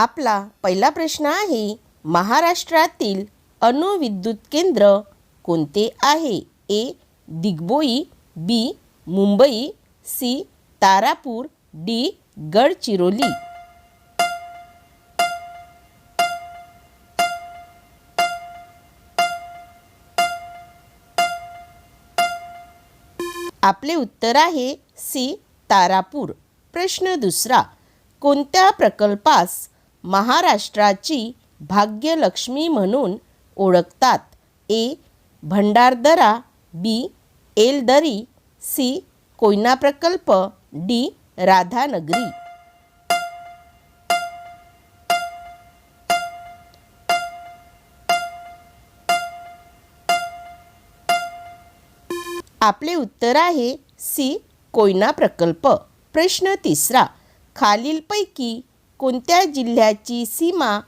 आपला पहिला प्रश्न आहे महाराष्ट्रातील अणुविद्युत केंद्र कोणते आहे? A Digboi B Mumbai C Tarapur D Gadchiroli. आपले उत्तर आहे सी तारापूर. प्रश्न दुसरा कोणत्या प्रकल्पास महाराष्ट्राची भाग्यलक्ष्मी म्हणून ओळखतात. A. Bhandardara B. Yeldari C. Koyna प्रकल्प डी. राधानगरी. आपले उत्तर आहे सी. कोयना प्रकल्प. प्रश्न तिसरा. खालीलपैकी कोणत्या जिल्ह्याची सीमा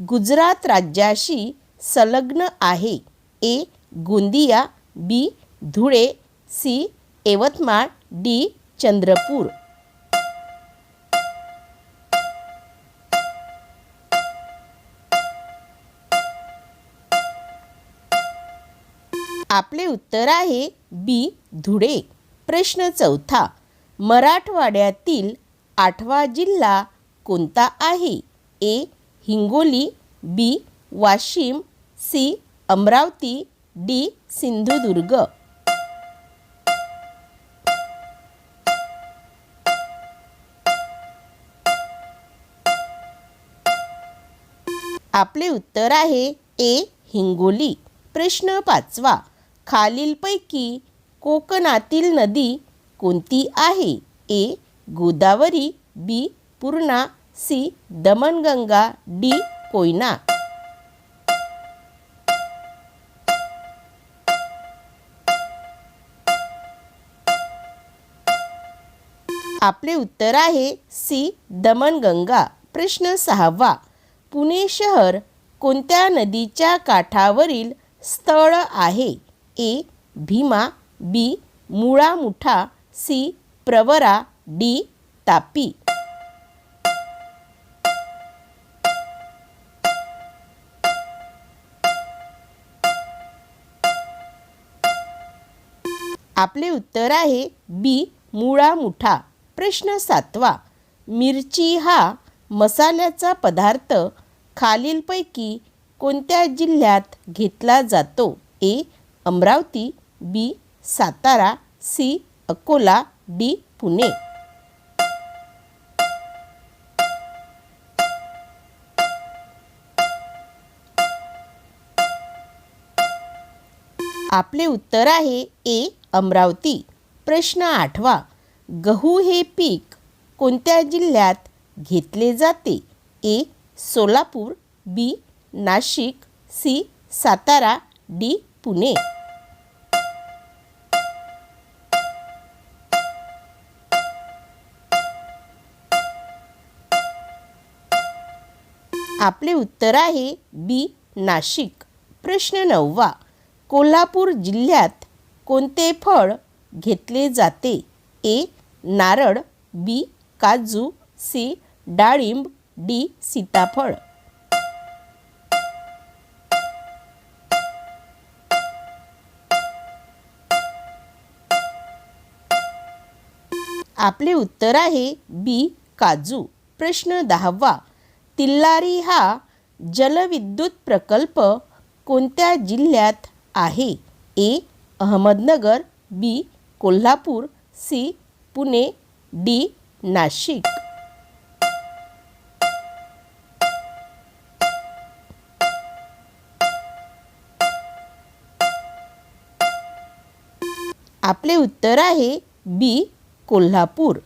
गुजरात राज्याशी संलग्न आहे? A. Gondia B. Dhule C. Yavatmal D. Chandrapur. आपले उत्तर आहे बी. धुळे. प्रश्न चौथा. मराठवाड्यातील आठवा जिल्हा कोणता आहे? A Hingoli B Washim C Amravati D Sindhudurg. आपले उत्तर आहे ए हिंगोली. प्रश्न पाचवा. खालीलपैकी कोकणातील नदी कोणती आहे? A Godavari B Purna C Damanganga D Koyna. आपले उत्तर आहे सी दमणगंगा प्रश्न सहावा. पुणे शहर कोणत्या नदीच्या काठावरील स्थळ आहे? A Bhima B Mula Mutha C Pravara D Tapi. आपले उत्तर आहे बी मुळा मुठा. प्रश्न सातवा मिरची हा मसाल्याचा पदार्थ खालीलपैकी कोणत्या जिल्ह्यात घेतला जातो? A Amravati B Satara C Akola D Pune. आपले उत्तर आहे ए अमरावती. प्रश्न आठवा गहू हे पीक कोणत्या जिल्ह्यात घेतले जाते? A Solapur B Nashik C Satara D Pune. आपले उत्तर आहे बी नाशिक. प्रश्न नववा कोल्हापूर जिल्ह्यात कोणते फळ घेतले जाते? ए. नारळ बी. काजू सी. डाळिंब डी. सीताफळ. आपले उत्तर आहे बी. काजू. प्रश्न दहावा. तिल्लारी हा जलविद्युत प्रकल्प कोणत्या जिल्ह्यात आहे? A. Ahmednagar B Kolhapur C Pune D Nashik. आपले उत्तर आहे बी कोल्हापूर.